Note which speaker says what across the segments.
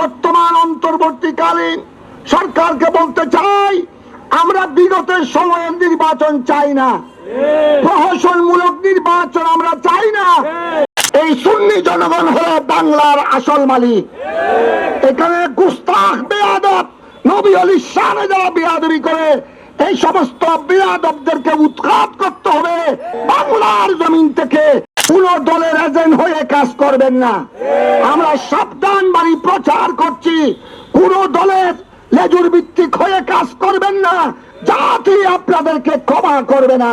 Speaker 1: বর্তমান অন্তর্বর্তীকালীন সরকারকে বলতে চাই, আমরা বিগতের সময়ের নির্বাচন চাই না। প্রহসনমূলক নির্বাচন আমরা চাই না। এই সুন্নি জনগণ হলো বাংলার আসল মালিক। এখানে গুস্তাখ, বেয়াদব, নবী আলী শানে যারা বেয়াদবি করে, এই সমস্ত বেয়াদবদেরকে উৎখাত করতে হবে বাংলার জমিন থেকে। কোন দলের এজেন্ট হয়ে কাজ করবেন না। আমরা সাবধান বাড়ি প্রচার করছি। কোন দলের লেজুর ভিত্তিক হয়ে কাজ করবেন না। জাতি আপনাদেরকে ক্ষমা করবে না।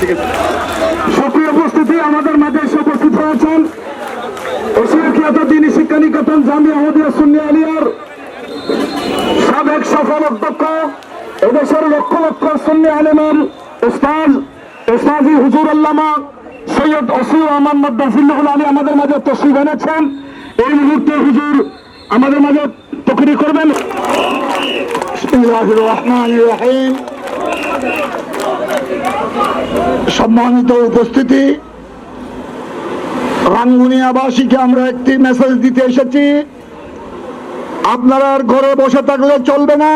Speaker 1: সুপ্রিয় উপস্থিতি আমাদের মাঝে এসে উপস্থিত হয়েছেন। খ্যাত দিনী শিক্ষা নিকেতন জামিয়া আহমদিয়া সুন্নি আলিয়ার সাবেক সফল অধ্যক্ষ, এদেশের লক্ষ লক্ষ সুন্নি আলেমের উস্তাজ উস্তাজি হুজুর আল্লামা সৈয়দ অসির রহমান মদ্দাফিল্লাহুল আলী আমাদের মাঝে তসরিফ এনেছেন। এই মুহূর্তে হুজুর আমাদের মাঝে তকরি করবেন। রহমানির রহিম। সম্মানিত উপস্থিতি, রাঙ্গুনিয়াবাসীকে আমরা একটি মেসেজ দিতে এসেছি। আপনারা ঘরে বসে থাকলে চলবে না।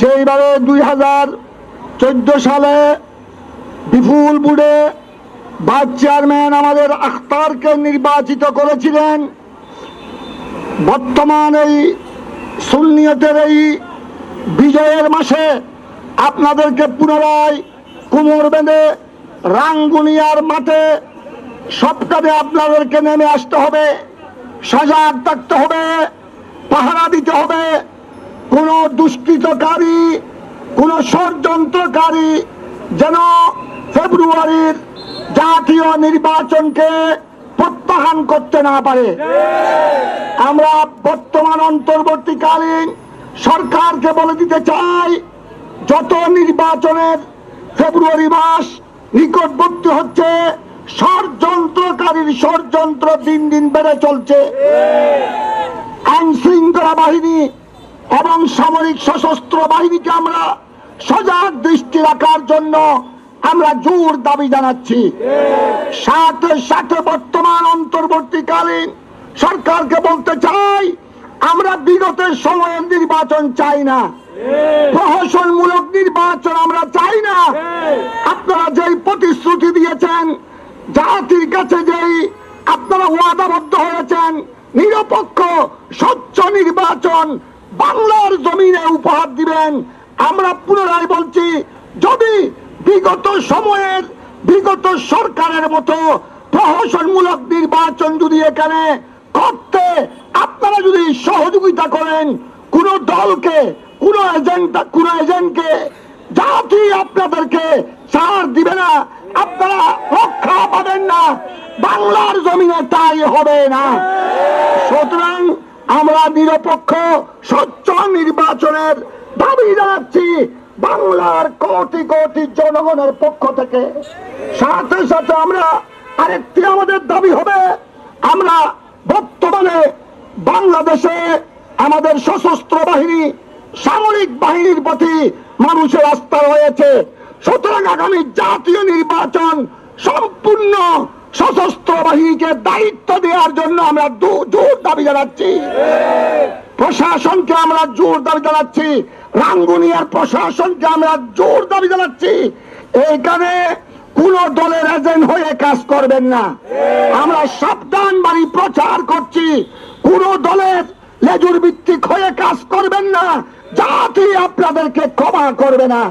Speaker 1: যেইবারে দুই হাজার চোদ্দ সালে বিপুল বুড়ে ভাইস চেয়ারম্যান আমাদের আখতারকে নির্বাচিত করেছিলেন, বর্তমান এই সুন্নিয়তের এই বিজয়ের মাসে আপনাদেরকে পুনরায় কুমোর বেঁধে রাঙ্গুনিয়ার মাঠে সবকাজে আপনাদেরকে নেমে আসতে হবে, সজাগ থাকতে হবে, পাহারা দিতে হবে। কোনো দুষ্কৃতকারী, কোনো ষড়যন্ত্রকারী যেন ফেব্রুয়ারির জাতীয় নির্বাচনকে প্রত্যাহার করতে না পারে। আমরা বর্তমান অন্তর্বর্তীকালীন সরকারকে বলে দিতে চাই যত নির্বাচনের ফেব্রুয়ারি মাস নিকটবর্তী হচ্ছে, ষড়যন্ত্রকারীর ষড়যন্ত্র দিন দিন বেড়ে চলছে। আইন শৃঙ্খলা বাহিনী এবং সামরিক সশস্ত্র বাহিনীকে আমরা সজাগ দৃষ্টি রাখার জন্য আমরা জোর দাবি জানাচ্ছি। সাথে সাথে বর্তমান অন্তর্বর্তীকালীন সরকারকে বলতে চাই, আমরা বিগতের সময়ের নির্বাচন চাই না। প্রহসনমূলক নির্বাচন আমরা চাই না। আপনারা যেই প্রতিশ্রুতি দিয়েছেন জাতির কাছে যেই আপনারা ওয়াদাবদ্ধ হয়েছেন নিরপেক্ষ স্বচ্ছ নির্বাচন বাংলার জমিনে উপহার দিবেন আমরা পুনরায় বলছি যদি বিগত সময়ের বিগত সরকারের মতো প্রহসনমূলক নির্বাচন যদি এখানে করতে আপনারা যদি সহযোগিতা করেন কোন দলকে কোন এজেন্ট কোন এজেন্টকে জাতি আপনাদেরকে ছাড় দিবে না। আপনারা রক্ষা পাবেন না। বাংলার জমিনে তাই হবে না। সুতরাং আমরা নিরপেক্ষ, স্বচ্ছ নির্বাচনের দাবি জানাচ্ছি বাংলার কোটি কোটি জনগণের পক্ষ থেকে। সাথে সাথে আমরা আরেকটি আমাদের দাবি হবে। আমরা বর্তমানে বাংলাদেশে আমাদের সশস্ত্র বাহিনী সামরিক বাহিনীর প্রতি মানুষের আস্থা রয়েছে। সুতরাং আগামী জাতীয় নির্বাচন সম্পূর্ণ সশস্ত্র বাহিনীকে দায়িত্ব দেওয়ার জন্য আমরা জোর দাবি জানাচ্ছি। প্রশাসনকে আমরা জোর দাবি জানাচ্ছি। রাঙ্গুনিয়ার প্রশাসনকে আমরা জোর দাবি জানাচ্ছি। এইখানে কোন দলের এজেন্ট হয়ে কাজ করবেন না। আমরা সাবধান বাড়ি প্রচার করছি। কোন দলের লেজুর ভিত্তিক হয়ে কাজ করবেন না। জাতি আপনাদেরকে ক্ষমা করবে না।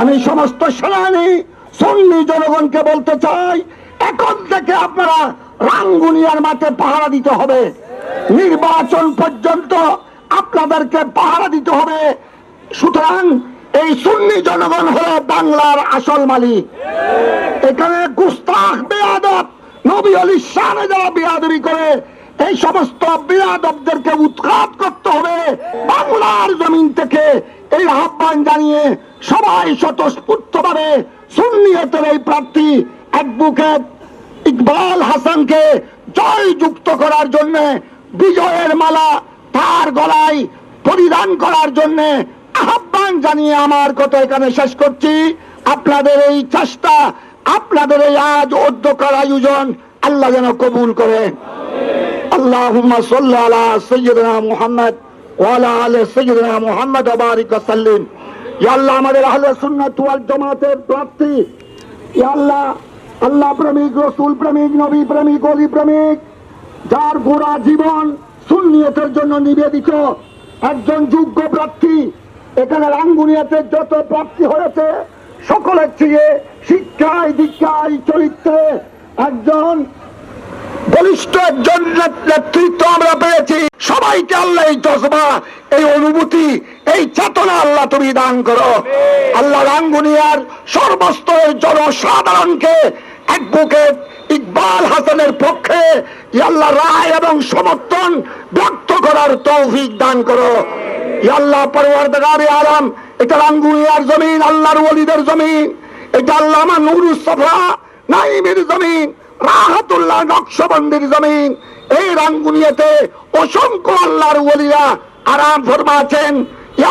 Speaker 1: আমি সমস্ত সেনানী সন্নি জনগণকে বলতে চাই, এখন থেকে আপনারা রাঙ্গুনিয়ার মাঠে পাহারা দিতে হবে। নির্বাচন পর্যন্ত আপনাদেরকে পাহারা দিতে হবে। সুতরাং এই সুন্নি জনগণ হলো বাংলার আসল মালিক। এখানে গুস্তাখ, বেয়াদব নবী অলি শানে যারা বেয়াদবি করে এই সমস্ত বেয়াদবদেরকে উৎখাত করতে হবে। বাংলার জমিন থেকে এই আহ্বান জানিয়ে সবাই স্বতঃস্ফূর্ত ভাবে সুন্নিয়তের এই প্রার্থী অ্যাডভোকেট ইকবাল হাসানকে জয় যুক্ত করার জন্য বিজয়ের মালা তার গলায় পরিধান করার জন্য আহ্বান জানিয়ে আমার কথা এখানে শেষ করছি। আপনাদের এই চেষ্টা, আপনাদের এই আজ উদ্যোগের আয়োজন আল্লাহ যেন কবুল আল্লাহ প্রেমিক, রসুল প্রেমিক, নবী প্রেমিক অলি প্রেমিক, যার গোড়া জীবন সুন্নিয়তের জন্য নিবেদিত, একজন যোগ্য প্রার্থী, এখানে রাঙ্গুনিয়াতে যত প্রাপ্তি হয়েছে, সকলের চেয়ে শিক্ষায়, দীক্ষায়, চরিত্রে একজন বলিষ্ঠ একজন নেতৃত্ব আমরা পেয়েছি। সবাইকে আল্লাহ এই জজবা, এই অনুভূতি, এই চেতনা আল্লাহ তুমি দান করো। আল্লাহ রাঙ্গুনিয়ার সর্বস্তরের জনসাধারণকে অ্যাডভোকেট ইকবাল হাসানের পক্ষে ইয়া আল্লাহ রায় এবং সমর্থন ব্যক্ত করার তৌফিক দান করো। ইয়া আল্লাহ পরওয়ারদারে আলম এটা রাঙ্গুনিয়ার জমিন, আল্লাহর ওলিদের জমিন, এটা আল্লাহ নুরুসফা নাইমের জমিন। রাহাতুল্লাহ নকশবন্দির জমিন। এই রাঙ্গুনিয়াতে অসংখ্য আল্লাহর ওলিরা আরাম ফরমাছেন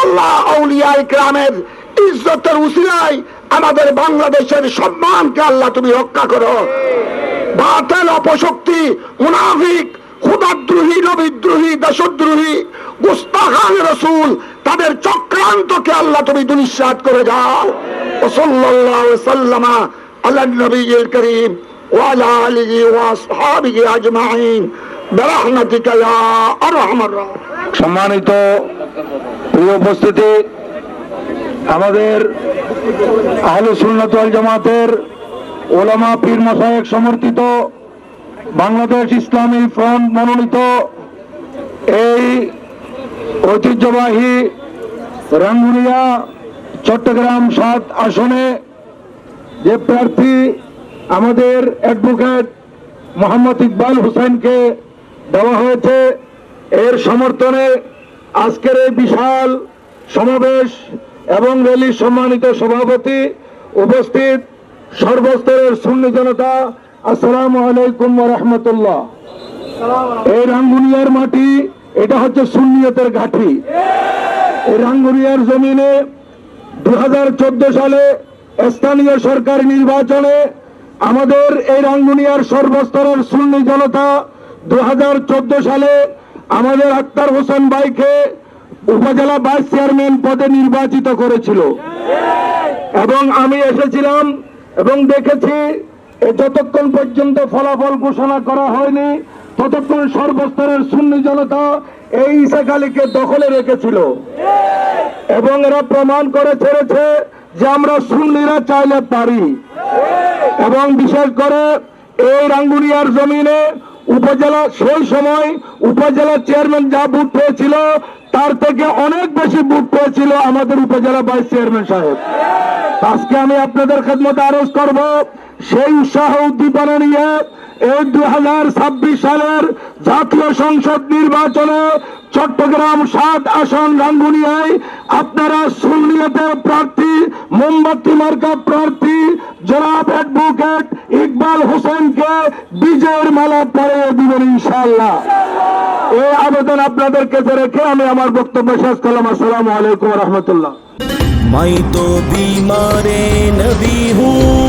Speaker 1: আল্লাহ আউলিয়া ইকরামের ইজ্জতের উসিলায় আমাদের বাংলাদেশের সম্মানকে আল্লাহ তুমি রক্ষা করো। বাতেল, অপশক্তি, মুনাফিক খুদাদ্রোহী নবিদ্রোহী দেশদ্রোহী, গুস্তাখান রসুল, তাদের চক্রান্তকে আল্লাহ তুমি দুনিশ্বাত করে যাও ও সাল্লাল্লাহু সাল্লামা আলা নবীল করিম। আলিহি ওয়া আসহাবিহি আজমাইন বিরহমাতিকা ইয়া আরহামার রাহিমিন
Speaker 2: সম্মানিত প্রিয় উপস্থিতি, আমাদের আহলে সুন্নাত জামাতের ওলামা পীর মশায়েক সমর্থিত বাংলাদেশ ইসলামী ফ্রন্ট মনোনীত এই ঐতিহ্যবাহী রাঙ্গুনিয়া, চট্টগ্রাম সাত আসনে যে প্রার্থী আমাদের অ্যাডভোকেট মোহাম্মদ ইকবাল হোসেনকে দেওয়া হয়েছে। এর সমর্থনে আজকের এই বিশাল সমাবেশ এবং র্যালির সম্মানিত সভাপতি উপস্থিত সর্বস্তরের সুন্নি জনতা, আসসালামু আলাইকুম রহমতুল্লাহ। এই রাঙ্গুনিয়ার মাটি, এটা হচ্ছে সুন্নিয়তের ঘাঁটি। এই রাঙ্গুনিয়ার জমিনে দু হাজার চোদ্দ সালে স্থানীয় সরকার নির্বাচনে আমাদের এই রাঙ্গুনিয়ার সর্বস্তরের সুন্নি জনতা দু হাজার চোদ্দ সালে আমাদের আক্তার হোসেন ভাইকে উপজেলা ভাইস চেয়ারম্যান পদে নির্বাচিত করেছিল। এবং আমি এসেছিলাম এবং দেখেছি যতক্ষণ পর্যন্ত ফলাফল ঘোষণা করা হয়নি, ততক্ষণ সর্বস্তরের সুন্নি জনতা এই ইসাক দখলে রেখেছিল। এবং এরা প্রমাণ করে ছেড়েছে যে আমরা সুন্নিরা চাইলে পারি। এবং বিশেষ করে এই রাঙ্গুনিয়ার জমিনে উপজেলা সেই সময় উপজেলা চেয়ারম্যান যা ভোট পেয়েছিল, তার থেকে অনেক বেশি ভোট পেয়েছিল আমাদের উপজেলা ভাইস চেয়ারম্যান সাহেব। আজকে আমি আপনাদের খেদমতে আরজ করব, সেই উৎসাহ উদ্দীপনা নিয়ে এই দু হাজার ছাব্বিশ সালের জাতীয় সংসদ নির্বাচনে চট্টগ্রাম সাত আসন গাঙ্গুনিয়ায় আপনারা সুন্নিয়তের প্রার্থী, মোমবাতি মার্কা প্রার্থী, জনাব অ্যাডভোকেট ইকবাল হোসেনকে বিজয়ের মালা পরে দিবেন ইনশাল্লাহ এই আবেদন আপনাদের কাছে রেখে আমি আমার বক্তব্য শেষ করলাম। আসসালামু আলাইকুম রহমতুল্লাহ।
Speaker 3: মাই তো বিমারে নবী হুম।